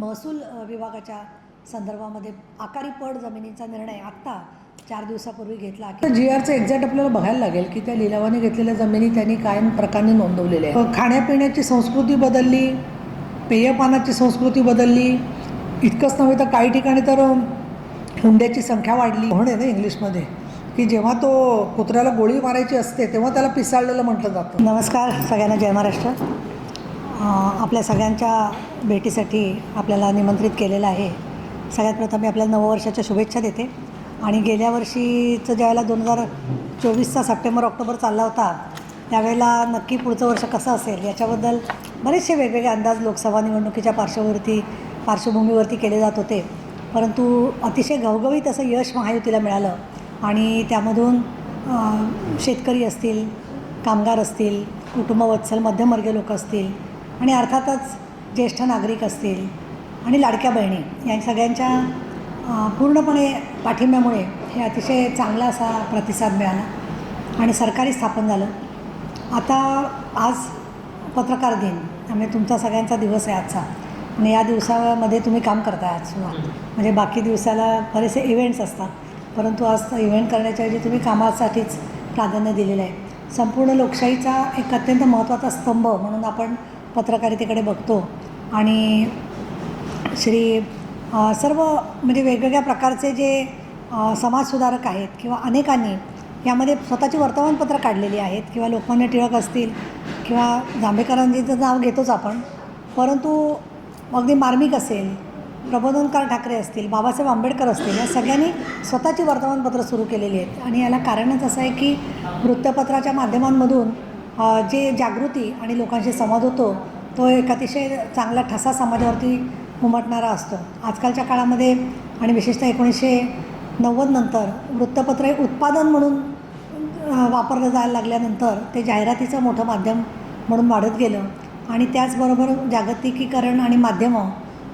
महसूल विभागाच्या संदर्भामध्ये आकारी पड जमिनीचा निर्णय आत्ता चार दिवसापूर्वी घेतला की जी आरचं एक्झॅक्ट आपल्याला बघायला लागेल की त्या लिलावाने घेतलेल्या जमिनी त्यांनी कायम प्रकाराने नोंदवलेल्या आहे खाण्यापिण्याची संस्कृती बदलली पेयपानाची संस्कृती बदलली इतकंच नव्हे तर काही ठिकाणी तर हुंड्याची संख्या वाढली. म्हणून आहे ना इंग्लिशमध्ये की जेव्हा तो कुत्र्याला गोळी मारायची असते तेव्हा त्याला पिसाळलेलं म्हटलं जातं. नमस्कार सगळ्यांना जय महाराष्ट्र. आपल्या सगळ्यांच्या भेटीसाठी आपल्याला निमंत्रित केलेलं आहे. सगळ्यात प्रथम मी आपल्याला नववर्षाच्या शुभेच्छा देते. आणि गेल्या वर्षीचं ज्यावेळेला दोन हजार चोवीसचा सप्टेंबर ऑक्टोबर चालला होता त्यावेळेला नक्की पुढचं वर्ष कसं असेल याच्याबद्दल बरेचसे वेगवेगळे अंदाज लोकसभा निवडणुकीच्या पार्श्ववरती पार्श्वभूमीवरती केले जात होते. परंतु अतिशय घवघवीत असं यश महायुतीला मिळालं. आणि त्यामधून शेतकरी असतील कामगार असतील कुटुंबवत्सल मध्यमवर्गीय लोक असतील आणि अर्थातच ज्येष्ठ नागरिक असतील आणि लाडक्या बहिणी या सगळ्यांच्या पूर्णपणे पाठिंब्यामुळे हे अतिशय चांगला असा प्रतिसाद मिळाला आणि सरकारी स्थापन झालं. आता आज पत्रकार दिन त्यामुळे तुमचा सगळ्यांचा दिवस आहे आजचा. आणि या दिवसामध्ये तुम्ही काम करताय आज सुद्धा. म्हणजे बाकी दिवसाला बरेचसे इव्हेंट्स असतात. परंतु आज इव्हेंट करण्याच्या ऐवजी तुम्ही कामासाठीच प्राधान्य दिलेलं आहे. संपूर्ण लोकशाहीचा एक अत्यंत महत्त्वाचा स्तंभ म्हणून आपण पत्रकारितेकडे बघतो. आणि श्री सर्व म्हणजे वेगवेगळ्या प्रकारचे जे समाजसुधारक आहेत किंवा अनेकांनी यामध्ये स्वतःची वर्तमानपत्रं काढलेली आहेत किंवा लोकमान्य टिळक असतील किंवा जांभेकरांजीचं नाव घेतोच आपण. परंतु अगदी मार्मिक असेल प्रबोधनकार ठाकरे असतील बाबासाहेब आंबेडकर असतील या सगळ्यांनी स्वतःची वर्तमानपत्रं सुरू केलेली आहेत. आणि याला कारणच असं आहे की वृत्तपत्राच्या माध्यमांमधून जे जागृती आणि लोकांशी संवाद होतो तो एक अतिशय चांगला ठसा समाजावरती उमटणारा असतो. आजकालच्या काळामध्ये आणि विशेषतः एकोणीसशे नव्वद नंतर वृत्तपत्र हे उत्पादन म्हणून वापरलं जायला लागल्यानंतर ते जाहिरातीचं मोठं माध्यम म्हणून वाढत गेलं. आणि त्याचबरोबर जागतिकीकरण आणि माध्यमं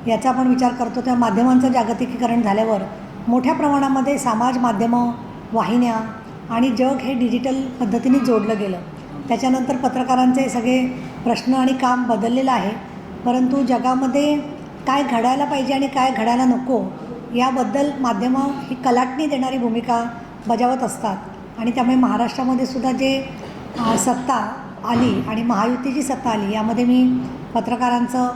याचा आपण विचार करतो त्या माध्यमांचं जागतिकीकरण झाल्यावर मोठ्या प्रमाणामध्ये समाज माध्यमं वाहिन्या आणि जग हे डिजिटल पद्धतीने जोडलं गेलं. त्याच्यानंतर पत्रकारांचे सगळे प्रश्न आणि काम बदललेलं आहे. परंतु जगामध्ये काय घडायला पाहिजे आणि काय घडायला नको याबद्दल माध्यमं ही कलाटणी देणारी भूमिका बजावत असतात. आणि त्यामुळे महाराष्ट्रामध्ये सुद्धा जे सत्ता आली आणि महायुतीची सत्ता आली यामध्ये मी पत्रकारांचं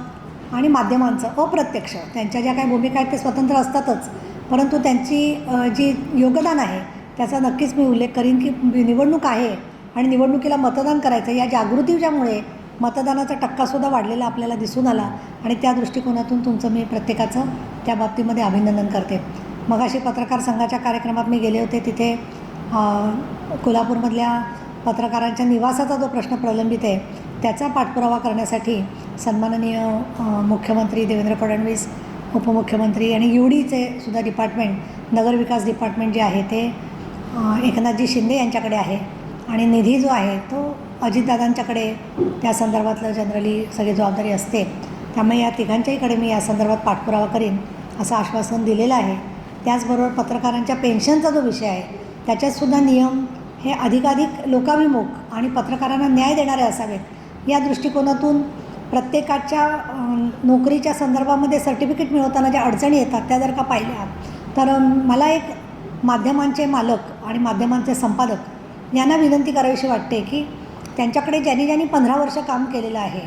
आणि माध्यमांचं अप्रत्यक्ष त्यांच्या ज्या काही भूमिका आहेत ते स्वतंत्र असतातच. परंतु त्यांची जी योगदान आहे त्याचा नक्कीच मी उल्लेख करीन की निवडणूक आहे आणि निवडणुकीला मतदान करायचं या जागृतीच्यामुळे मतदानाचा टक्कासुद्धा वाढलेला आपल्याला दिसून आला. आणि त्या दृष्टिकोनातून तुमचं मी प्रत्येकाचं त्या बाबतीमध्ये अभिनंदन करते. मगाशी पत्रकार संघाच्या कार्यक्रमात मी गेले होते. तिथे कोल्हापूरमधल्या पत्रकारांच्या निवासाचा जो प्रश्न प्रलंबित आहे त्याचा पाठपुरावा करण्यासाठी सन्माननीय मुख्यमंत्री देवेंद्र फडणवीस उपमुख्यमंत्री आणि यू डीचे सुद्धा डिपार्टमेंट नगरविकास डिपार्टमेंट जे आहे ते एकनाथजी शिंदे यांच्याकडे आहे. आणि निधी जो आहे तो अजितदादांच्याकडे त्या संदर्भातलं जनरली सगळी जबाबदारी असते. त्यामुळे या तिघांच्याहीकडे मी या संदर्भात पाठपुरावा करीन असं आश्वासन दिलेलं आहे. त्याचबरोबर पत्रकारांच्या पेन्शनचा जो विषय आहे त्याच्यातसुद्धा नियम हे अधिकाधिक लोकाभिमुख आणि पत्रकारांना न्याय देणारे असावेत. या दृष्टिकोनातून प्रत्येकाच्या नोकरीच्या संदर्भामध्ये सर्टिफिकेट मिळवताना ज्या अडचणी येतात त्या जर का पाहिल्या तर मला एक माध्यमांचे मालक आणि माध्यमांचे संपादक यांना विनंती करावीशी वाटते की त्यांच्याकडे ज्यांनी ज्यांनी पंधरा वर्ष काम केलेलं आहे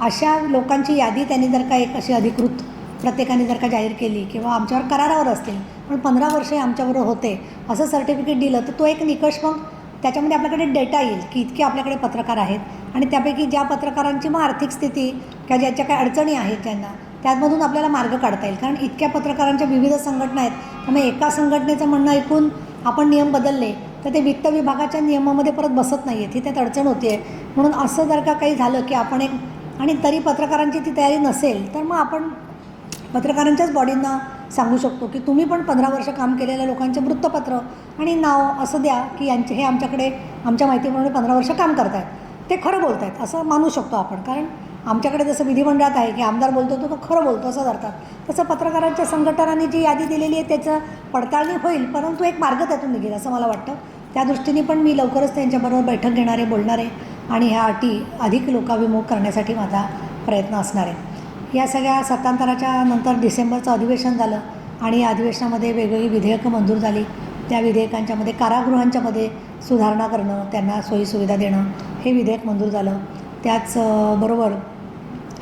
अशा लोकांची यादी त्यांनी जर का एक अशी अधिकृत प्रत्येकाने जर का जाहीर केली किंवा आमच्यावर करारावर असतील पण पंधरा वर्षे आमच्याबरोबर होते असं सर्टिफिकेट दिलं तर तो एक निकष मग त्याच्यामध्ये आपल्याकडे डेटा येईल की इतके आपल्याकडे पत्रकार आहेत आणि त्यापैकी ज्या पत्रकारांची मग आर्थिक स्थिती किंवा ज्याच्या काही अडचणी आहेत ज्यांना त्यामधून आपल्याला मार्ग काढता येईल. कारण इतक्या पत्रकारांच्या विविध संघटना आहेत त्यामुळे एका संघटनेचं म्हणणं ऐकून आपण नियम बदलले तर ते वित्त विभागाच्या नियमामध्ये परत बसत नाही आहेत ही त्यात अडचण होते म्हणून असं जर का काही झालं की आपण एक आणि तरी पत्रकारांची ती तयारी नसेल तर मग आपण पत्रकारांच्याच बॉडींना सांगू शकतो की तुम्ही पण पंधरा वर्ष काम केलेल्या लोकांचे वृत्तपत्र आणि नाव असं द्या की यांचे हे आमच्याकडे आमच्या माहितीप्रमाणे पंधरा वर्ष काम करत आहेत ते खरं बोलत आहेत असं मानू शकतो आपण. कारण आमच्याकडे जसं विधिमंडळात आहे की आमदार बोलतो तो तो खरं बोलतो असं धरतात. तसं पत्रकारांच्या संघटनांनी जी यादी दिलेली आहे त्याचं पडताळणी होईल परंतु एक मार्ग त्यातून निघेल असं मला वाटतं. त्या दृष्टीने पण मी लवकरच त्यांच्याबरोबर बैठक घेणारे बोलणारे आणि ह्या अटी अधिक लोकाभिमुख करण्यासाठी माझा प्रयत्न असणार आहे. या सगळ्या सत्तांतराच्या नंतर डिसेंबरचं अधिवेशन झालं आणि या अधिवेशनामध्ये वेगवेगळी विधेयकं मंजूर झाली. त्या विधेयकांच्यामध्ये कारागृहांच्यामध्ये सुधारणा करणं त्यांना सोयीसुविधा देणं हे विधेयक मंजूर झालं. त्याचबरोबर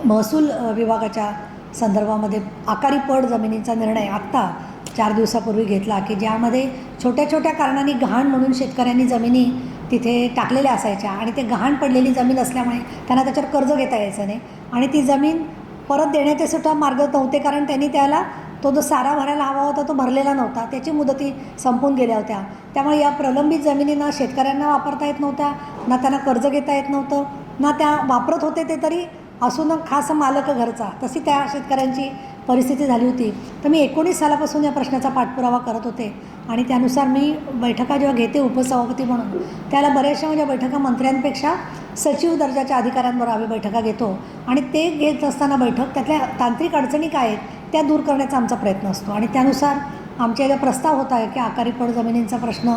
महसूल विभागाच्या संदर्भामध्ये आकारी पड जमिनीचा निर्णय आत्ता चार दिवसापूर्वी घेतला की ज्यामध्ये छोट्या छोट्या कारणांनी गहाण म्हणून शेतकऱ्यांनी जमिनी तिथे टाकलेल्या असायच्या आणि ते गहाण पडलेली जमीन असल्यामुळे त्यांना त्याच्यावर कर्ज घेता यायचं नाही. आणि ती जमीन परत देण्याचे सुद्धा मार्ग नव्हते कारण त्यांनी त्याला तो जो सारा भरायला हवा होता तो भरलेला नव्हता. त्याची मुदती संपून गेल्या होत्या. त्यामुळे या प्रलंबित जमिनींना शेतकऱ्यांना वापरता येत नव्हत्या ना त्यांना कर्ज घेता येत नव्हतं ना त्या वापरत होते ते तरी असून खास मालक घरचा. तशी त्या शेतकऱ्यांची परिस्थिती झाली होती. तर मी एकोणीस सालापासून या प्रश्नाचा पाठपुरावा करत होते. आणि त्यानुसार मी बैठका जेव्हा घेते उपसभापती म्हणून त्याला बऱ्याचशा म्हणजे बैठका मंत्र्यांपेक्षा सचिव दर्जाच्या अधिकाऱ्यांबरोबर आम्ही बैठका घेतो. आणि ते घेत असताना बैठक त्यातल्या तांत्रिक अडचणी काय आहेत त्या दूर करण्याचा आमचा प्रयत्न असतो. आणि त्यानुसार आमच्या ज्या प्रस्ताव होता आहे की आकारी पड जमिनींचा प्रश्न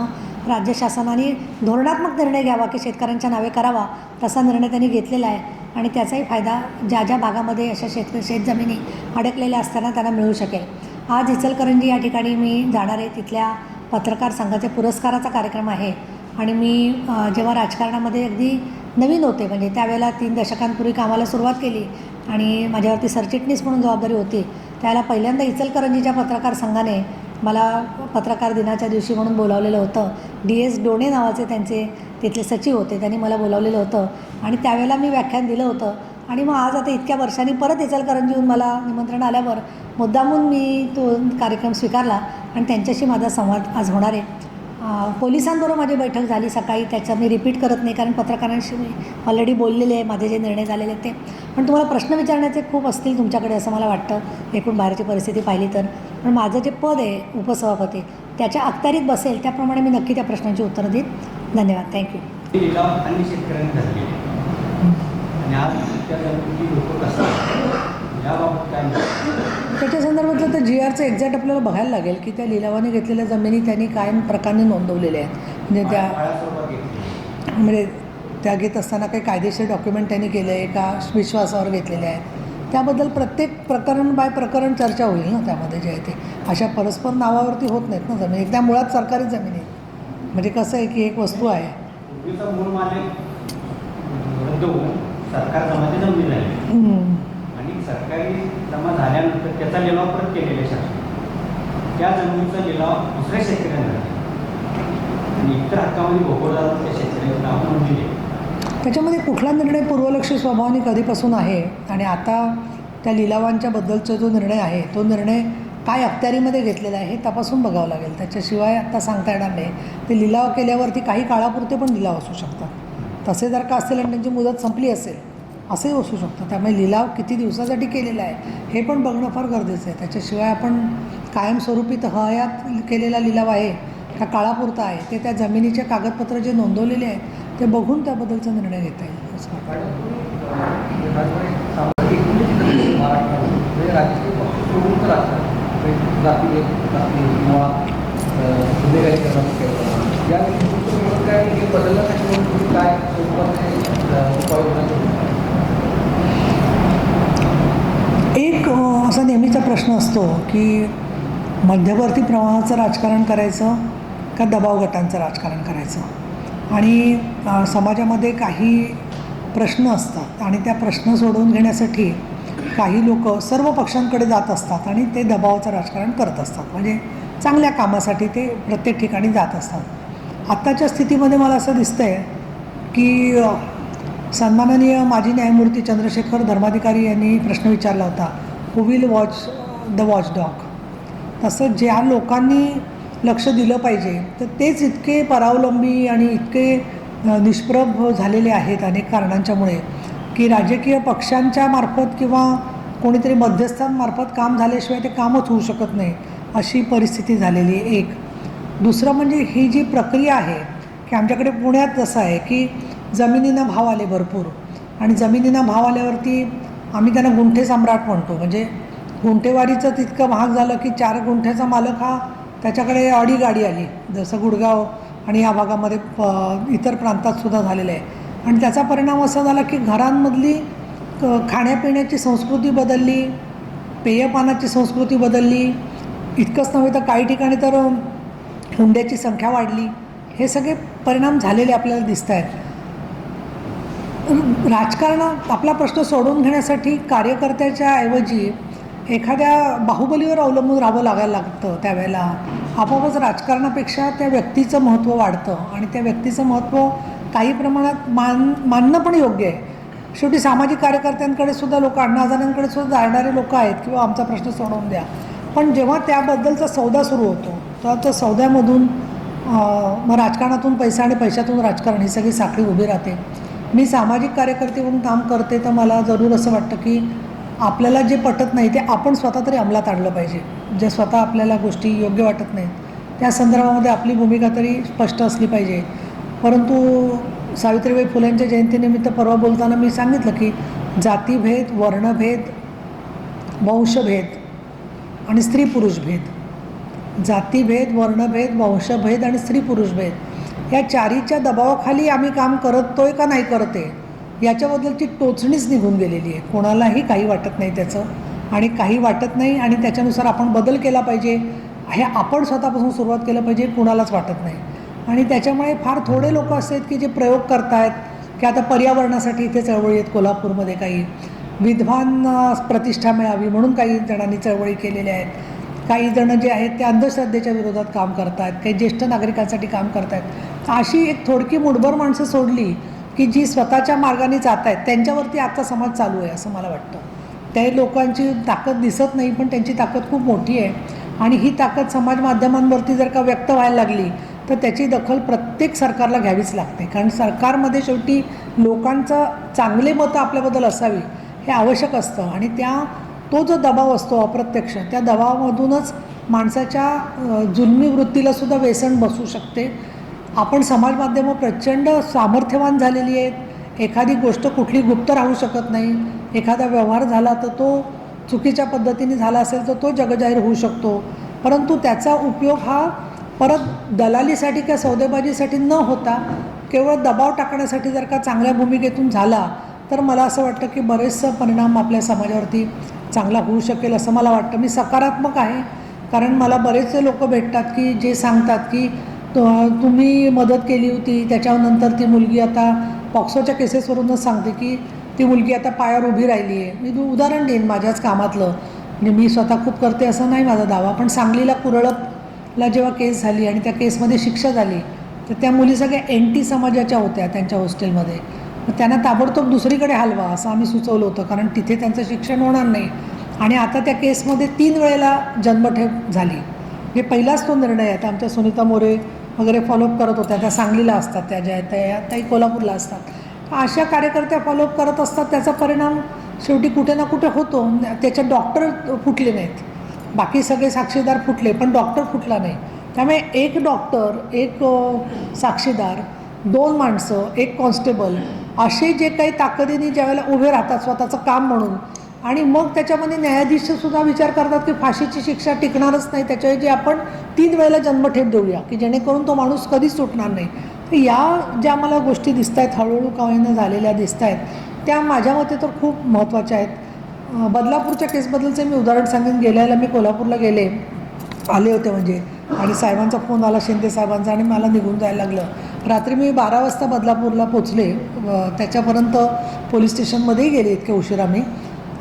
राज्य शासनाने धोरणात्मक निर्णय घ्यावा की शेतकऱ्यांच्या नावे करावा तसा निर्णय त्यांनी घेतलेला आहे. आणि त्याचाही फायदा ज्या ज्या भागामध्ये अशा शेत शेतजमिनी अडकलेल्या असताना त्यांना मिळू शकेल. आज इचलकरंजी या ठिकाणी मी जाणार आहे. तिथल्या पत्रकार संघाचे पुरस्काराचा कार्यक्रम आहे. आणि मी जेव्हा राजकारणामध्ये अगदी नवीन होते म्हणजे त्यावेळेला तीन दशकांपूर्वी कामाला सुरुवात केली आणि माझ्यावरती सरचिटणीस म्हणून जबाबदारी होती त्यावेळेला पहिल्यांदा इचलकरंजीच्या पत्रकार संघाने मला पत्रकार दिनाच्या दिवशी म्हणून बोलावलेलं होतं. डी एस डोणे नावाचे त्यांचे तिथले सचिव होते त्यांनी मला बोलावलेलं होतं. आणि त्यावेळेला मी व्याख्यान दिलं होतं. आणि मग आज आता इतक्या वर्षांनी परत इचलकरंजीहून मला निमंत्रण आल्यावर मुद्दामून मी तो कार्यक्रम स्वीकारला आणि त्यांच्याशी माझा संवाद आज होणार आहे. पोलिसांबरोबर माझी बैठक झाली सकाळी. त्याचं मी रिपीट करत नाही कारण पत्रकारांशी मी ऑलरेडी बोललेले आहे. माझे जे निर्णय झालेले आहेत ते. पण तुम्हाला प्रश्न विचारण्याचे खूप असतील तुमच्याकडे असं मला वाटतं. एकूण बाहेरची परिस्थिती पाहिली तर. पण माझं जे पद आहे उपसभापती त्याच्या अखत्यारीत बसेल त्याप्रमाणे मी नक्की त्या प्रश्नांची उत्तरं देईन. धन्यवाद. थँक्यू? त्याच्या संदर्भातलं तर जी आरचं एक्झॅक्ट आपल्याला बघायला लागेल की त्या लिलावाने घेतलेल्या जमिनी त्यांनी कायम प्रकाराने नोंदवलेल्या आहेत. म्हणजे त्या. म्हणजे त्या घेत असताना काही कायदेशीर डॉक्युमेंट त्यांनी केले आहे का? विश्वासावर घेतलेले आहेत. त्याबद्दल प्रत्येक प्रकरण बाय प्रकरण चर्चा होईल ना त्यामध्ये जे आहे ते. अशा परस्पर नावावरती होत नाहीत ना जमीन. एकदा मुळात सरकारी जमीन आहे. म्हणजे कसं आहे की एक वस्तू आहे. होऊन सरकार. आणि जमा झाल्यानंतर त्याचा लिलाव परत केलेला शासन त्या जमिनीचा लिलाव दुसऱ्या शेतकऱ्यांना. आणि इतर हक्कामध्ये भोगवदार त्या शेतकऱ्यांची नाव नोंदली आहे त्याच्यामध्ये कुठला निर्णय पूर्वलक्षी स्वभावाने कधीपासून आहे आणि आता त्या लिलावांच्या बद्दलचा जो निर्णय आहे तो निर्णय काय अखत्यारीमध्ये घेतलेला आहे हे तपासून बघावं लागेल. त्याच्याशिवाय आत्ता सांगता येणार नाही. ते लिलाव केल्यावरती काही काळापुरते पण लिलाव असू शकतात. तसे जर का असेल आणि त्यांची मुदत संपली असेल असंही असू शकतं. त्यामुळे लिलाव किती दिवसासाठी केलेला आहे हे पण बघणं फार गरजेचं आहे. त्याच्याशिवाय आपण कायमस्वरूपी तहयात हयात केलेला लिलाव आहे का काळापुरता आहे ते त्या जमिनीचे कागदपत्र जे नोंदवलेले आहेत ते बघून त्याबद्दलचा निर्णय घेता येईल असं एक असा नेहमीचा प्रश्न असतो की मध्यवर्ती प्रवाहाचं राजकारण करायचं का दबाव गटांचं राजकारण करायचं? आणि समाजामध्ये काही प्रश्न असतात आणि त्या प्रश्न सोडवून घेण्यासाठी काही लोक सर्व पक्षांकडे जात असतात आणि ते दबावाचं राजकारण करत असतात. म्हणजे चांगल्या कामासाठी ते प्रत्येक ठिकाणी जात असतात. आत्ताच्या स्थितीमध्ये मला असं दिसतं आहे की सन्माननीय माजी न्यायमूर्ती चंद्रशेखर धर्माधिकारी यांनी प्रश्न विचारला होता who will watch the watch dog तसं ज्या लोकांनी लक्ष दिलं पाहिजे. तर तेच इतके परावलंबी आणि इतके निष्प्रभ झालेले आहेत अनेक कारणांच्यामुळे की राजकीय पक्षांच्या मार्फत किंवा कोणीतरी मध्यस्थांमार्फत काम झाल्याशिवाय ते कामच होऊ शकत नाही अशी परिस्थिती झालेली आहे एक. दुसरं म्हणजे ही जी प्रक्रिया आहे की आमच्याकडे पुण्यात जसं आहे की जमिनींना भाव आले भरपूर आणि जमिनींना भाव आल्यावरती आम्ही त्यांना गुंठे सम्राट म्हणतो. म्हणजे गुंठेवारीचं तितकं महाग झालं की चार गुंठ्याचा मालक हा त्याच्याकडे अडी गाडी आली. जसं गुडगाव आणि या भागामध्ये प इतर प्रांतातसुद्धा झालेलं आहे. आणि त्याचा परिणाम असा झाला की घरांमधली क- खाण्यापिण्याची संस्कृती बदलली पेयपानाची संस्कृती बदलली. इतकंच नव्हे तर काही ठिकाणी तर हुंड्याची संख्या वाढली. हे सगळे परिणाम झालेले आपल्याला दिसत आहेत. राजकारणात आपला प्रश्न सोडवून घेण्यासाठी कार्यकर्त्याच्या ऐवजी एखाद्या बाहुबलीवर अवलंबून राहावं लागायला लागतं त्यावेळेला. आपोआपच राजकारणापेक्षा त्या व्यक्तीचं महत्त्व वाढतं आणि त्या व्यक्तीचं महत्त्व काही प्रमाणात मान मानणं पण योग्य आहे. शेवटी सामाजिक कार्यकर्त्यांकडे सुद्धा लोक अण्णा हजारांकडे सुद्धा जाणारे लोक आहेत किंवा आमचा प्रश्न सोडवून द्या. पण जेव्हा त्याबद्दलचा सौदा सुरू होतो तेव्हा त्या सौद्यामधून मग राजकारणातून पैसा आणि पैशातून राजकारण ही सगळी साखळी उभी राहते. मी सामाजिक कार्यकर्ते म्हणून काम करते तर मला जरूर असं वाटतं की आपल्याला जे पटत नाही ते आपण स्वतः तरी अंमलात आणलं पाहिजे. जे स्वतः आपल्याला गोष्टी योग्य वाटत नाहीत त्या संदर्भामध्ये आपली भूमिका तरी स्पष्ट असली पाहिजे. परंतु सावित्रीबाई फुलेंच्या जयंतीनिमित्त परवा बोलताना मी सांगितलं की जातीभेद वर्णभेद वंशभेद आणि स्त्री पुरुष भेद. जातीभेद वर्णभेद वंशभेद आणि स्त्री पुरुष भेद. या चारीच्या दबावाखाली आम्ही काम करतोय का नाही करते याच्याबद्दलची टोचणीच निघून गेलेली आहे. कोणालाही काही वाटत नाही त्याचं. आणि काही वाटत नाही आणि त्याच्यानुसार आपण बदल केला पाहिजे. हे आपण स्वतःपासून सुरुवात केलं पाहिजे कुणालाच वाटत नाही. आणि त्याच्यामुळे फार थोडे लोक असे आहेत की जे प्रयोग करतायत की आता पर्यावरणासाठी इथे चळवळी आहेत कोल्हापूरमध्ये काही विद्वान प्रतिष्ठा मिळावी म्हणून काही जणांनी चळवळी केलेल्या आहेत. काही जणं जे आहेत ते अंधश्रद्धेच्या विरोधात काम करत आहेत काही ज्येष्ठ नागरिकांसाठी काम करत आहेत अशी एक थोडकी मुठभर माणसं सोडली की जी स्वतःच्या मार्गाने जात आहेत त्यांच्यावरती आजचा समाज चालू आहे असं मला वाटतं. त्या लोकांची ताकद दिसत नाही पण त्यांची ताकद खूप मोठी आहे. आणि ही ताकद समाज माध्यमांवरती जर का व्यक्त व्हायला लागली तर त्याची दखल प्रत्येक सरकारला घ्यावीच लागते. कारण सरकारमध्ये शेवटी लोकांचं चांगले मतं आपल्याबद्दल असावी हे आवश्यक असतं. आणि त्या तो जो दबाव असतो अप्रत्यक्ष त्या दबावामधूनच माणसाच्या जुन्मी वृत्तीलासुद्धा वृत्तीला सुद्धा व्यसन बसू शकते. आपण समाज माध्यमं प्रचंड सामर्थ्यवान झालेली आहेत. एखादी गोष्ट कुठली गुप्त राहू शकत नाही. एखादा व्यवहार झाला तर तो चुकीच्या पद्धतीने झाला असेल तर तो जगजाहीर होऊ शकतो. परंतु त्याचा उपयोग हा परत दलालीसाठी किंवा सौदेबाजीसाठी न होता केवळ दबाव टाकण्यासाठी जर का चांगल्या भूमिकेतून झाला तर मला असं वाटतं की बरेचसं परिणाम आपल्या समाजावरती चांगला होऊ शकेल असं मला वाटतं. मी सकारात्मक आहे. कारण मला बरेचसे लोक भेटतात की जे सांगतात की तुम्ही मदत केली होती त्याच्यानंतर ती मुलगी आता पॉक्सोच्या केसेसवरूनच सांगते की ती मुलगी आता पायावर उभी राहिली आहे मी तू उदाहरण देईन माझ्याच कामातलं. म्हणजे मी स्वतः खूप करते असं नाही माझा दावा पण सांगलीला कुरळपला जेव्हा केस झाली आणि त्या केसमध्ये शिक्षा झाली तर त्या मुली सगळ्या एन टी समाजाच्या होत्या त्यांच्या हॉस्टेलमध्ये. मग त्यांना ताबडतोब दुसरीकडे हलवा असं आम्ही सुचवलं होतं कारण तिथे त्यांचं शिक्षण होणार नाही. आणि आता त्या केसमध्ये तीन वेळेला जन्मठेप झाली. हे पहिलाच तो निर्णय आहे. आता आमच्या सुनीता मोरे वगैरे फॉलोअप करत होत्या. त्या सांगलीला असतात त्या ज्या त्या त्याही कोल्हापूरला असतात. अशा कार्यकर्त्या फॉलोअप करत असतात त्याचा परिणाम शेवटी कुठे ना कुठे होतो. त्याच्यात डॉक्टर फुटले नाहीत. बाकी सगळे साक्षीदार फुटले पण डॉक्टर फुटला नाही. त्यामुळे एक डॉक्टर एक साक्षीदार दोन माणसं एक कॉन्स्टेबल असे जे काही ताकदीने ज्यावेळेला उभे राहतात स्वतःचं काम म्हणून आणि मग त्याच्यामध्ये न्यायाधीशसुद्धा विचार करतात की फाशीची शिक्षा टिकणारच नाही त्याच्याऐवजी आपण तीन वेळेला जन्मठेप देऊया की जेणेकरून तो माणूस कधीच सुटणार नाही. तर या ज्या मला गोष्टी दिसत आहेत हळूहळू कावाईनं झालेल्या दिसत आहेत त्या माझ्या मते तर खूप महत्त्वाच्या आहेत. बदलापूरच्या केसबद्दलचं मी उदाहरण सांगेन. गेल्याला मी कोल्हापूरला गेले आले होते म्हणजे. आणि साहेबांचा फोन आला शिंदे साहेबांचा आणि मला निघून जायला लागलं. रात्री मी बारा वाजता बदलापूरला पोचले. त्याच्यापर्यंत पोलीस स्टेशनमध्येही गेले इतके उशिरा मी.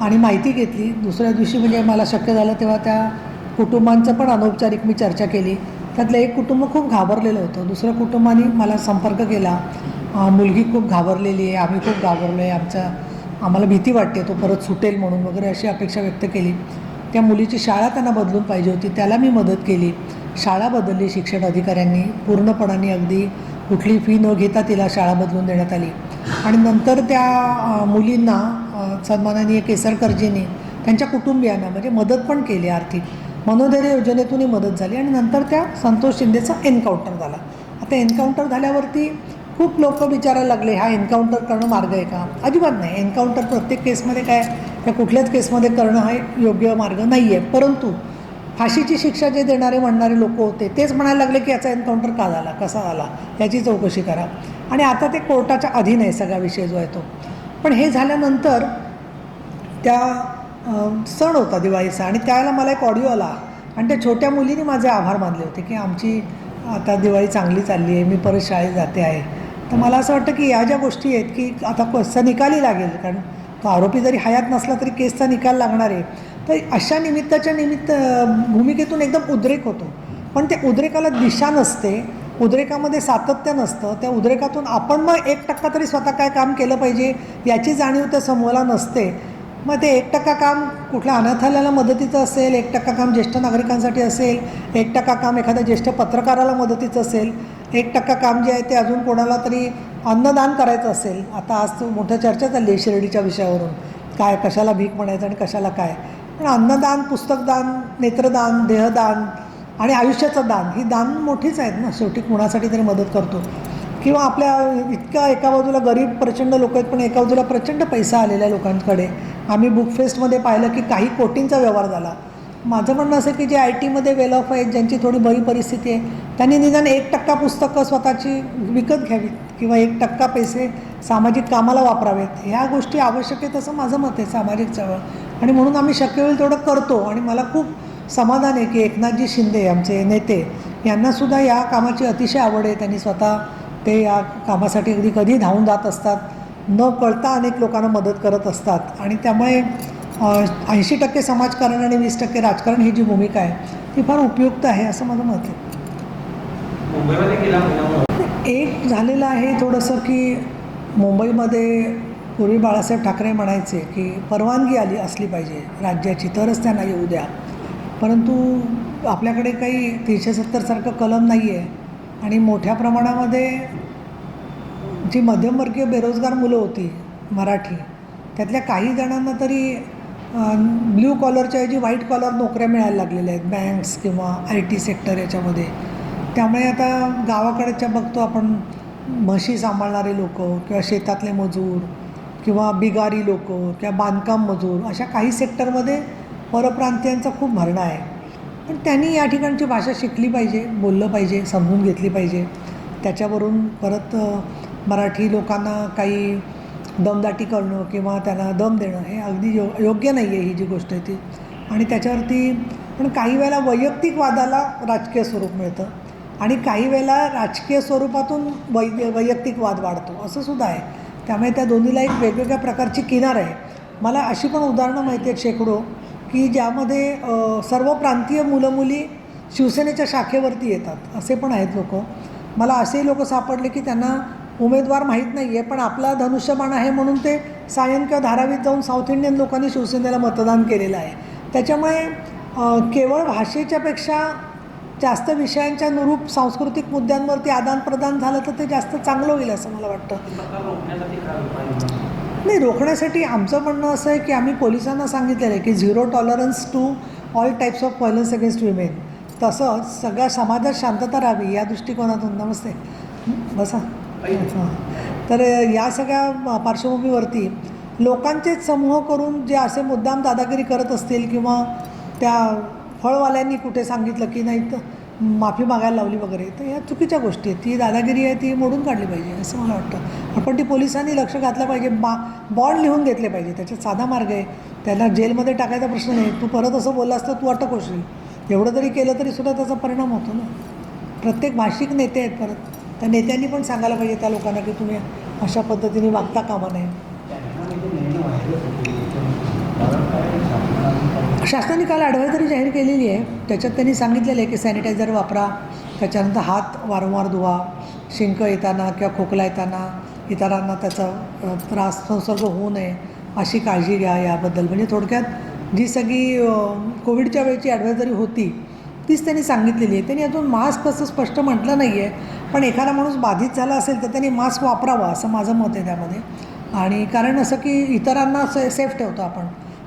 आणि माहिती घेतली. दुसऱ्या दिवशी म्हणजे मला शक्य झालं तेव्हा त्या कुटुंबांचं पण अनौपचारिक मी चर्चा केली. त्यातलं एक कुटुंब खूप घाबरलेलं होतं. दुसऱ्या कुटुंबाने मला संपर्क केला. मुलगी खूप घाबरलेली आहे. आम्ही खूप घाबरलो आहे आमचा आम्हाला भीती वाटते. तो परत सुटेल म्हणून वगैरे अशी अपेक्षा व्यक्त केली. त्या मुलीची शाळा त्यांना बदलून पाहिजे होती. त्याला मी मदत केली. शाळा बदलली शिक्षण अधिकाऱ्यांनी. पूर्णपणाने अगदी कुठली फी न घेता तिला शाळा बदलून देण्यात आली. आणि नंतर त्या मुलींना सन्माननीय केसरकरजींनी त्यांच्या कुटुंबियांना म्हणजे मदत पण केली आर्थिक. मनोधैर्य योजनेतूनही मदत झाली आणि नंतर त्या संतोष शिंदेचा एन्काउंटर झाला. आता एन्काउंटर झाल्यावरती खूप लोक विचारायला लागले हा एन्काउंटर करणं मार्ग आहे का? अजिबात नाही. एन्काउंटर प्रत्येक केसमध्ये काय त्या कुठल्याच केसमध्ये करणं हा योग्य मार्ग नाही आहे परंतु फाशीची शिक्षा जे देणारे म्हणणारे लोक होते तेच म्हणायला लागले की याचा एन्काउंटर का झाला कसा झाला याची चौकशी करा. आणि आता ते कोर्टाच्या अधीन आहे सगळा विषय जो आहे तो. पण हे झाल्यानंतर त्या सण होता दिवाळीचा आणि त्यावेळेला मला एक ऑडिओ आला आणि त्या छोट्या मुलीने माझे आभार मानले होते की आमची आता दिवाळी चांगली चालली आहे मी परत शाळेत जाते आहे. तर मला असं वाटतं की या ज्या गोष्टी आहेत की आता कसं निकाली लागेल कारण तो आरोपी जरी हयात नसला तरी केसचा निकाल लागणार आहे. तर अशा निमित्ताच्या निमित्त भूमिकेतून एकदम उद्रेक होतो. पण त्या उद्रेकाला दिशा नसते. उद्रेकामध्ये सातत्य नसतं त्या उद्रेकातून आपण मग एक टक्का तरी स्वतः काय काम केलं पाहिजे याची जाणीव त्या समूहाला नसते. मग ते एक टक्का काम कुठल्या अनाथालयाला मदतीचं असेल एक टक्का काम ज्येष्ठ नागरिकांसाठी असेल एक टक्का काम एखाद्या ज्येष्ठ पत्रकाराला मदतीचं असेल एक टक्का काम जे आहे ते अजून कोणाला तरी अन्नदान करायचं असेल. आता आज तो मोठ्या चर्चा चालली आहे शिर्डीच्या विषयावरून. काय कशाला भीक म्हणायचं आणि कशाला काय? पण अन्नदान पुस्तकदान नेत्रदान देहदान आणि आयुष्याचं दान. ही दान मोठीच आहेत ना. शेवटी कुणासाठी तरी मदत करतो. किंवा आपल्या इतक्या एका बाजूला गरीब प्रचंड लोक आहेत पण एका बाजूला प्रचंड पैसा आलेल्या लोकांकडे. आम्ही बुक फेस्टमध्ये पाहिलं की काही कोटींचा व्यवहार झाला. माझं म्हणणं असं की जे आय टीमध्ये वेल ऑफ आहेत ज्यांची थोडी बरी परिस्थिती आहे त्यांनी निदान एक टक्का पुस्तकं स्वतःची विकत घ्यावीत किंवा एक टक्का पैसे सामाजिक कामाला वापरावेत. ह्या गोष्टी आवश्यक आहेत असं माझं मत आहे सामाजिक चळवळ आणि म्हणून आम्ही शक्य होईल तेवढं करतो. आणि मला खूप समाधान आहे की एकनाथजी शिंदे आमचे नेते यांनासुद्धा या कामाची अतिशय आवड आहे. त्यांनी स्वतः ते या कामासाठी अगदी कधी धावून जात असतात. न कळता अनेक लोकांना मदत करत असतात. आणि त्यामुळे ऐंशी टक्के समाजकारण आणि वीस टक्के राजकारण ही जी भूमिका आहे ती फार उपयुक्त आहे असं माझं मत आहे. एक झालेलं आहे थोडंसं की मुंबईमध्ये पूर्वी बाळासाहेब ठाकरे म्हणायचे की परवानगी आली असली पाहिजे राज्याची तरच त्यांना येऊ द्या. परंतु आपल्याकडे काही तीनशे सत्तरसारखं कलम नाही आहे आणि मोठ्या प्रमाणामध्ये जी मध्यमवर्गीय बेरोजगार मुलं होती मराठी त्यातल्या काही जणांना तरी ब्ल्यू कॉलरच्या ऐवजी व्हाईट कॉलर नोकऱ्या मिळायला लागलेल्या आहेत. बँक्स किंवा आय टी सेक्टर याच्यामध्ये. त्यामुळे आता गावाकडच्या बघतो आपण म्हशी सांभाळणारे लोक किंवा शेतातले मजूर किंवा बिगारी लोक किंवा बांधकाम मजूर अशा काही सेक्टरमध्ये परप्रांतीयांचा खूप भरणा आहे. पण त्यांनी या ठिकाणची भाषा शिकली पाहिजे बोललं पाहिजे समजून घेतली पाहिजे. त्याच्यावरून परत मराठी लोकांना काही दमदाटी करणं किंवा त्यांना दम देणं हे अगदी यो योग्य नाही आहे ही जी गोष्ट आहे ती. आणि त्याच्यावरती पण काही वेळेला वैयक्तिक वादाला राजकीय स्वरूप मिळतं. आणि काही वेळेला राजकीय स्वरूपातून वै वैयक्तिक वाद वाढतो. असं सुद्धा आहे. त्यामुळे त्या दोन्हीला एक वेगवेगळ्या प्रकारची किनार आहे. मला अशी पण उदाहरणं माहिती आहेत शेकडो. की ज्यामध्ये सर्व प्रांतीय मुलं मुली शिवसेनेच्या शाखेवरती येतात. असे पण आहेत लोक. मला असेही लोक सापडले की त्यांना उमेदवार माहीत नाही आहे पण आपला धनुष्यबाण आहे म्हणून ते सायन किंवा धारावीत जाऊन साऊथ इंडियन लोकांनी शिवसेनेला मतदान केलेलं आहे. त्याच्यामुळे केवळ भाषेच्यापेक्षा जास्त विषयांच्या अनुरूप सांस्कृतिक मुद्द्यांवरती आदानप्रदान झालं तर ते जास्त चांगलं होईल असं मला वाटतं. नाही रोखण्यासाठी आमचं म्हणणं असं आहे की आम्ही पोलिसांना सांगितलेलं आहे की zero tolerance to all types of violence against women. तसंच सगळ्या समाजात शांतता राहावी या दृष्टिकोनातून. नमस्ते. बसा. हां तर या सगळ्या पार्श्वभूमीवरती लोकांचेच समूह करून जे असे मुद्दाम दादागिरी करत असतील किंवा त्या फळवाल्यांनी कुठे सांगितलं की नाही तर माफी मागायला लावली वगैरे तर ह्या चुकीच्या गोष्टी आहेत. ती दादागिरी आहे ती मोडून काढली पाहिजे असं मला वाटतं. आपण ती पोलिसांनी लक्ष घातलं पाहिजे बा बॉन्ड लिहून घेतले पाहिजे. त्याच्यात साधा मार्ग आहे. त्याला जेलमध्ये टाकायचा प्रश्न नाही. तू परत असं बोललास तर तू अटक होशील. एवढं जरी केलं तरी सुद्धा त्याचा परिणाम होतो ना. प्रत्येक भाषिक नेते आहेत परत. त्या नेत्यांनी पण सांगायला पाहिजे त्या लोकांना की तुम्ही अशा पद्धतीने वागता कामा नये त्याच्यामध्ये निर्णय व्हायरल होते त्यावर काय शासनाने काल ॲडवायझरी जाहीर केलेली आहे. त्याच्यात त्यांनी सांगितलेलं आहे की सॅनिटायझर वापरा. त्याच्यानंतर हात वारंवार धुवा. शिंक येताना किंवा खोकला येताना इतरांना त्याचा त्रास संसर्ग होऊ नये अशी काळजी घ्या याबद्दल. म्हणजे थोडक्यात जी सगळी कोविडच्या वेळची ॲडवायझरी होती तीच त्यांनी सांगितलेली आहे. त्यांनी अजून मास्क असं स्पष्ट म्हटलं नाही आहे पण एखादा माणूस बाधित झाला असेल तर त्यांनी मास्क वापरावा असं माझं मत आहे त्यामध्ये. आणि कारण असं की इतरांना से सेफ ठेवतो आपण.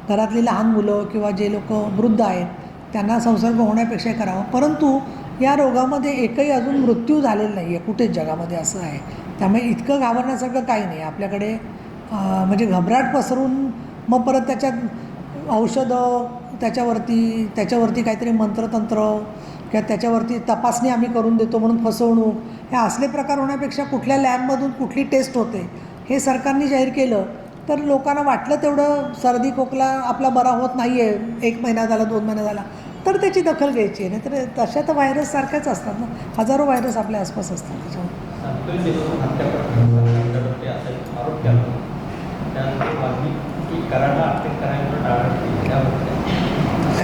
घरातली लहान मुलं किंवा जे लोक वृद्ध आहेत त्यांना संसर्ग होण्यापेक्षा करावा. करावं परंतु या रोगामध्ये एकही अजून मृत्यू झालेला नाही आहे कुठेच जगामध्ये असं आहे. त्यामुळे इतकं घाबरण्यासारखं काही नाही. आपल्याकडे म्हणजे घबराट पसरून मग परत त्याच्यात औषधं त्याच्यावरती त्याच्यावरती काहीतरी मंत्रतंत्र किंवा त्याच्यावरती तपासणी आम्ही करून देतो म्हणून फसवणूक हे असले प्रकार होण्यापेक्षा कुठल्या लॅबमधून कुठली टेस्ट होते हे सरकारने जाहीर केलं तर लोकांना वाटलं तेवढं सर्दी खोकला आपला बरा होत नाही आहे एक महिना झाला दोन महिना झाला. तर त्याची दखल घ्यायची आहे. नाही तर तशा तर व्हायरस सारख्याच असतात ना. हजारो व्हायरस आपल्या आसपास असतात त्याच्यामुळे.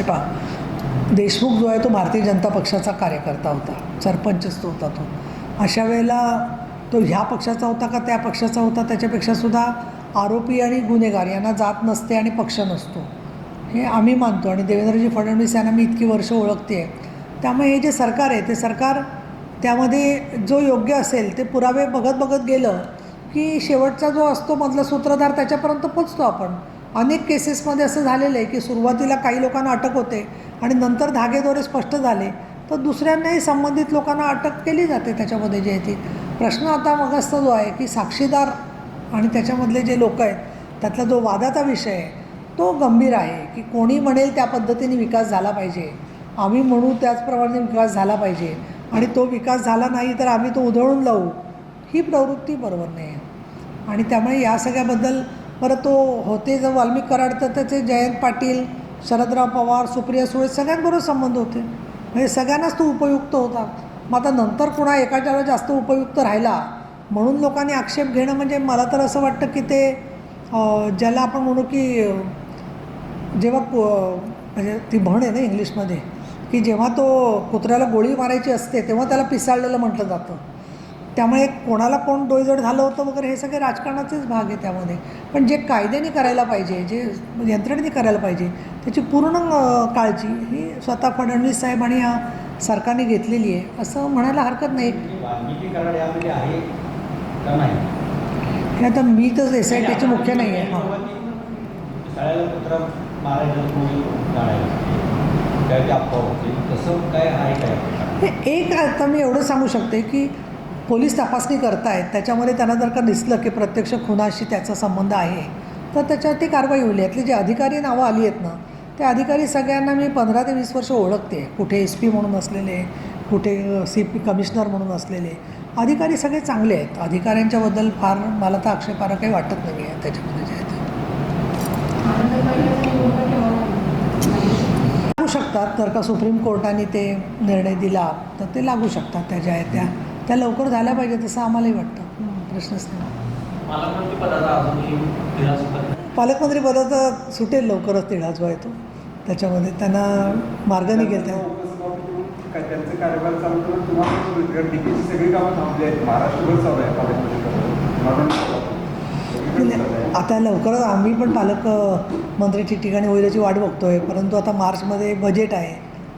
पा पहा. देशमुख जो आहे तो भारतीय जनता पक्षाचा कार्यकर्ता होता. सरपंचच तो होता तो. अशा वेळेला तो ह्या पक्षाचा होता का त्या पक्षाचा होता? त्याच्यापेक्षा सुद्धा आरोपी आणि गुन्हेगार यांना जात नसते आणि पक्ष नसतो. हे आम्ही मानतो आणि देवेंद्रजी फडणवीस यांना मी इतकी वर्ष ओळखते. आहे त्यामुळे हे जे सरकार आहे ते सरकार त्यामध्ये जो योग्य असेल ते पुरावे बघत बघत गेलं की शेवटचा जो असतो मधला सूत्रधार त्याच्यापर्यंत पोचतो आपण. अनेक केसेसमध्ये असं झालेलं आहे की सुरुवातीला काही लोकांना अटक होते आणि नंतर धागेदोरे स्पष्ट झाले तर दुसऱ्यांनाही संबंधित लोकांना अटक केली जाते त्याच्यामध्ये जे आहे ती. प्रश्न आता मगस्त जो आहे की साक्षीदार आणि त्याच्यामधले जे लोक आहेत त्यातला जो वादाचा विषय आहे तो गंभीर आहे की कोणी म्हणेल त्या पद्धतीने विकास झाला पाहिजे. आम्ही म्हणू त्याचप्रमाणे विकास झाला पाहिजे. आणि तो विकास झाला नाही तर आम्ही तो उधळून लावू ही प्रवृत्ती बरोबर नाही आहे. आणि त्यामुळे या सगळ्याबद्दल परत तो होते जर वाल्मिक कराड तर त्याचे जयंत पाटील शरदराव पवार सुप्रिया सुळे सगळ्यांबरोबर संबंध होते. म्हणजे सगळ्यांनाच तो उपयुक्त होता. मग आता नंतर कुणा एकाच्यावर जास्त उपयुक्त राहिला म्हणून लोकांनी आक्षेप घेणं म्हणजे मला तर असं वाटतं की ते ज्याला आपण म्हणू की जेव्हा म्हणजे ती म्हण आहे ना इंग्लिशमध्ये की जेव्हा तो कुत्र्याला गोळी मारायची असते तेव्हा त्याला पिसाळलेलं म्हटलं जातं. त्यामुळे कोणाला कोण डोईजड झालं होतं वगैरे हे सगळे राजकारणाचेच भाग आहे त्यामध्ये. पण जे कायद्याने करायला पाहिजे जे यंत्रणेने करायला पाहिजे त्याची पूर्ण काळजी ही स्वतः फडणवीस साहेब आणि या सरकारने घेतलेली आहे. असं म्हणायला हरकत नाही. का नाही आता मी तर एस आय टीचे मुख्य नाही आहे. ते एक आता मी एवढं सांगू शकते की पोलीस तपासणी करतायत. त्याच्यामध्ये त्यांना जर का दिसलं की प्रत्यक्ष खुनाशी त्याचा संबंध आहे तर त्याच्यावरती कारवाई होईल. यातली जे अधिकारी नावं आली आहेत ना ते अधिकारी सगळ्यांना मी पंधरा ते वीस वर्ष ओळखते. कुठे एस पी म्हणून असलेले कुठे सी पी कमिशनर म्हणून असलेले. अधिकारी सगळे चांगले आहेत. अधिकाऱ्यांच्याबद्दल फार मला तर आक्षेपार्ह काही वाटत नाही आहे त्याच्यामध्ये जे आहे लागू शकतात. तर का सुप्रीम कोर्टाने ते निर्णय दिला तर ते लागू शकतात. त्या ज्या आहेत त्या त्या लवकर झाल्या पाहिजे तसं आम्हालाही वाटतं. प्रश्नच नाही. पालकमंत्री पदाचा सुटेल लवकरच तिढा जो आहे तो त्याच्यामध्ये त्यांना मार्ग निघेल त्या काय त्यांचं कार्यभार चालू करून तुम्हाला कारण सगळी कामं थांबली आहेत. महाराष्ट्रभर चालू आहे आता लवकरच आम्ही पण पालक मंत्री ठिकठिकाणी होईल याची वाट बघतोय. परंतु आता मार्चमध्ये बजेट आहे.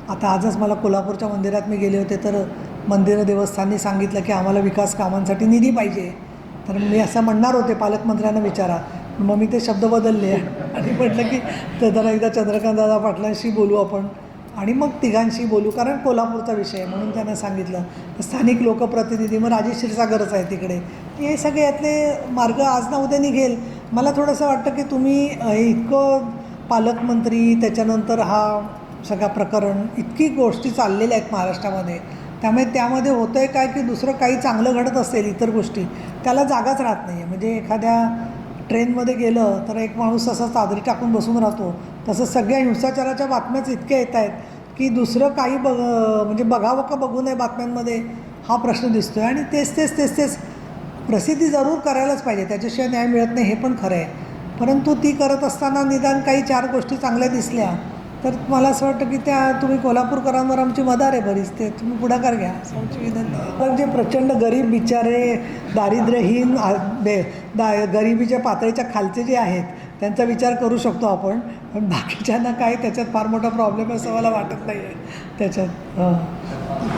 आता आजच मला कोल्हापूरच्या मंदिरात मी गेले होते तर मंदिर देवस्थाननी सांगितलं की आम्हाला विकास कामांसाठी निधी पाहिजे. तर मी असं म्हणणार होते पालकमंत्र्यांना विचारा. मग मी ते शब्द बदलले. आणि म्हटलं की तर जरा एकदा चंद्रकांतदादा पाटलांशी बोलू आपण. आणि मग तिघांशी बोलू कारण कोल्हापूरचा विषय आहे म्हणून त्यांना सांगितलं. स्थानिक लोकप्रतिनिधी मग राजेश क्षीरसागरच आहे तिकडे. हे सगळे यातले मार्ग आज ना उद्या निघेल. मला थोडंसं वाटतं की तुम्ही इतकं पालकमंत्री त्याच्यानंतर हा सगळा प्रकरण इतकी गोष्टी चाललेल्या आहेत महाराष्ट्रामध्ये. त्यामुळे त्यामध्ये होतं आहे काय की दुसरं काही चांगलं घडत असेल इतर गोष्टी त्याला जागाच राहत नाही आहे म्हणजे एखाद्या ट्रेनमध्ये गेलं तर एक माणूस असा चादरी टाकून बसून राहतो. तसं सगळ्या हिंसाचाराच्या बातम्याच इतक्या येत आहेत की दुसरं काही बघ म्हणजे बघावं का बघू नये बातम्यांमध्ये? हा प्रश्न दिसतो आहे आणि तेच तेच तेच तेच प्रसिद्धी जरूर करायलाच पाहिजे. त्याच्याशिवाय न्याय मिळत नाही हे पण खरं आहे. परंतु ती करत असताना निदान काही चार गोष्टी चांगल्या दिसल्या. तर मला असं वाटतं की त्या तुम्ही कोल्हापूरकरांवर आमची मदार आहे बरीच ते तुम्ही पुढाकार घ्या असं आमची विनंती आहे. पण जे प्रचंड गरीब बिचारे दारिद्र्यहीन बे दा गरिबीच्या पातळीच्या खालचे जे आहेत त्यांचा विचार करू शकतो आपण पण बाकीच्यांना काय त्याच्यात फार मोठा प्रॉब्लेम असं मला वाटत नाही आहे त्याच्यात हं.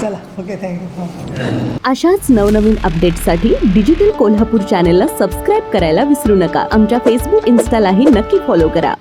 चला ओके थँक्यू हां. अशाच नवनवीन अपडेट्ससाठी डिजिटल कोल्हापूर चॅनेलला सबस्क्राईब करायला विसरू नका. आमच्या फेसबुक इन्स्टालाही नक्की फॉलो करा.